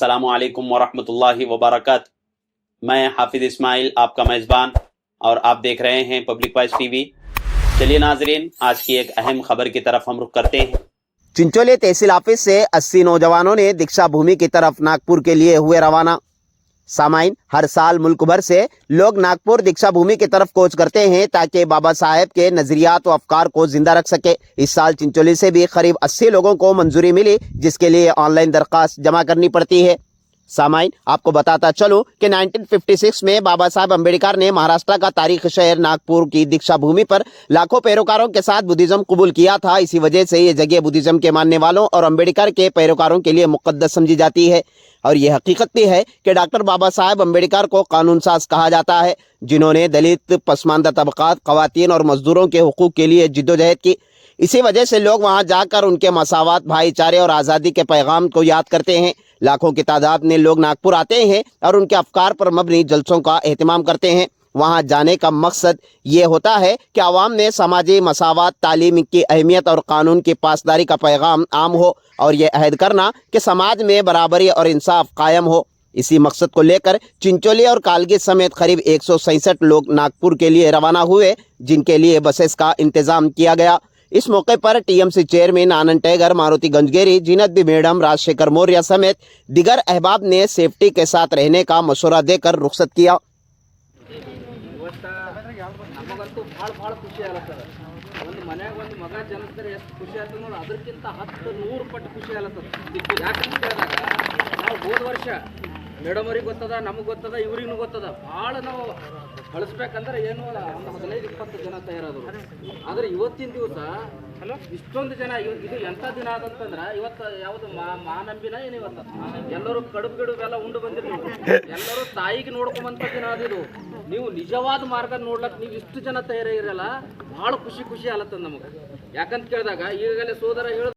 السلام علیکم ورحمۃ اللہ وبرکاتہ۔ میں حافظ اسماعیل، آپ کا میزبان اور آپ دیکھ رہے ہیں پبلک وائس ٹی وی۔ چلیے ناظرین، آج کی ایک اہم خبر کی طرف ہم رخ کرتے ہیں۔ چنچولی تحصیل آفس سے اسی نوجوانوں نے دکشا بھومی کی طرف ناگپور کے لیے ہوئے روانہ۔ سامعین، ہر سال ملک بھر سے لوگ ناگپور دکشا بھومی کی طرف کوچ کرتے ہیں تاکہ بابا صاحب کے نظریات و افکار کو زندہ رکھ سکے۔ اس سال چنچولی سے بھی قریب اسی لوگوں کو منظوری ملی، جس کے لیے آن لائن درخواست جمع کرنی پڑتی ہے۔ سامعین، آپ کو بتاتا چلوں کہ 1956 میں بابا صاحب امبیڈکر نے مہاراشٹرا کا تاریخ شہر ناگپور کی دکشا بھومی پر لاکھوں پیروکاروں کے ساتھ بدھزم قبول کیا تھا۔ اسی وجہ سے یہ جگہ بدھزم کے ماننے والوں اور امبیڈکر کے پیروکاروں کے لیے مقدس سمجھی جاتی ہے۔ اور یہ حقیقت بھی ہے کہ ڈاکٹر بابا صاحب امبیڈکر کو قانون ساز کہا جاتا ہے، جنہوں نے دلت، پسماندہ طبقات، خواتین اور مزدوروں کے حقوق کے لیے جد و جہد کی۔ اسی وجہ سے لوگ وہاں جا کر ان کے مساوات، بھائی چارے اور آزادی کے پیغام کو یاد کرتے ہیں۔ لاکھوں کی تعداد میں لوگ ناگپور آتے ہیں اور ان کے افکار پر مبنی جلسوں کا اہتمام کرتے ہیں۔ وہاں جانے کا مقصد یہ ہوتا ہے کہ عوام نے سماجی مساوات، تعلیم کی اہمیت اور قانون کی پاسداری کا پیغام عام ہو اور یہ عہد کرنا کہ سماج میں برابری اور انصاف قائم ہو۔ اسی مقصد کو لے کر چنچولی اور کالگی سمیت قریب ایک سو سینسٹھ لوگ ناگپور کے لیے روانہ ہوئے، جن کے لیے بسیز کا انتظام کیا گیا۔ اس موقع پر T M C chairman Anand ٹیگر، ماروتی گنجگیری، جینت دی میڈم راج شیکر موریہ سمیت دیگر احباب نے سیفٹی کے ساتھ رہنے کا مشورہ دے کر رخصت کیا۔ ಹೋದ ವರ್ಷ ಮೇಡಮ್ ಅವ್ರಿಗೆ ಗೊತ್ತದ ನಮಗೆ ಗೊತ್ತದ ಇವ್ರಿಗೂ ಗೊತ್ತದ. ಭಾಳ ನಾವು ಕಳಿಸ್ಬೇಕಂದ್ರೆ ಏನು ಅಲ್ಲ ಒಂದು ಹದಿನೈದು ಇಪ್ಪತ್ತು ಜನ ತಯಾರಾದರು. ಆದ್ರೆ ಇವತ್ತಿನ ದಿವಸ ಇಷ್ಟೊಂದು ಜನ ಇದು ಎಂಥ ದಿನ ಆದಂತಂದ್ರ ಇವತ್ತು ಯಾವುದು ಮಾ ಮಾನಂಬಿನ ಏನು ಇವತ್ತು? ಎಲ್ಲರೂ ಕಡುಬು ಗಿಡುಬು ಎಲ್ಲ ಉಂಡು ಬಂದಿರ್ತೀವಿ ಎಲ್ಲರೂ ತಾಯಿಗೆ ನೋಡ್ಕೊಂಬಂತ ದಿನ ಅದಿದು ನೀವು ನಿಜವಾದ ಮಾರ್ಗ ನೋಡ್ಲಕ್ ನೀವು ಇಷ್ಟು ಜನ ತಯಾರಾಗಿರಲ್ಲ ಭಾಳ ಖುಷಿ ಖುಷಿ ಆಲತ್ತದ ನಮಗೆ. ಯಾಕಂತ ಕೇಳಿದಾಗ ಈಗಾಗಲೇ ಸೋದರ ಹೇಳ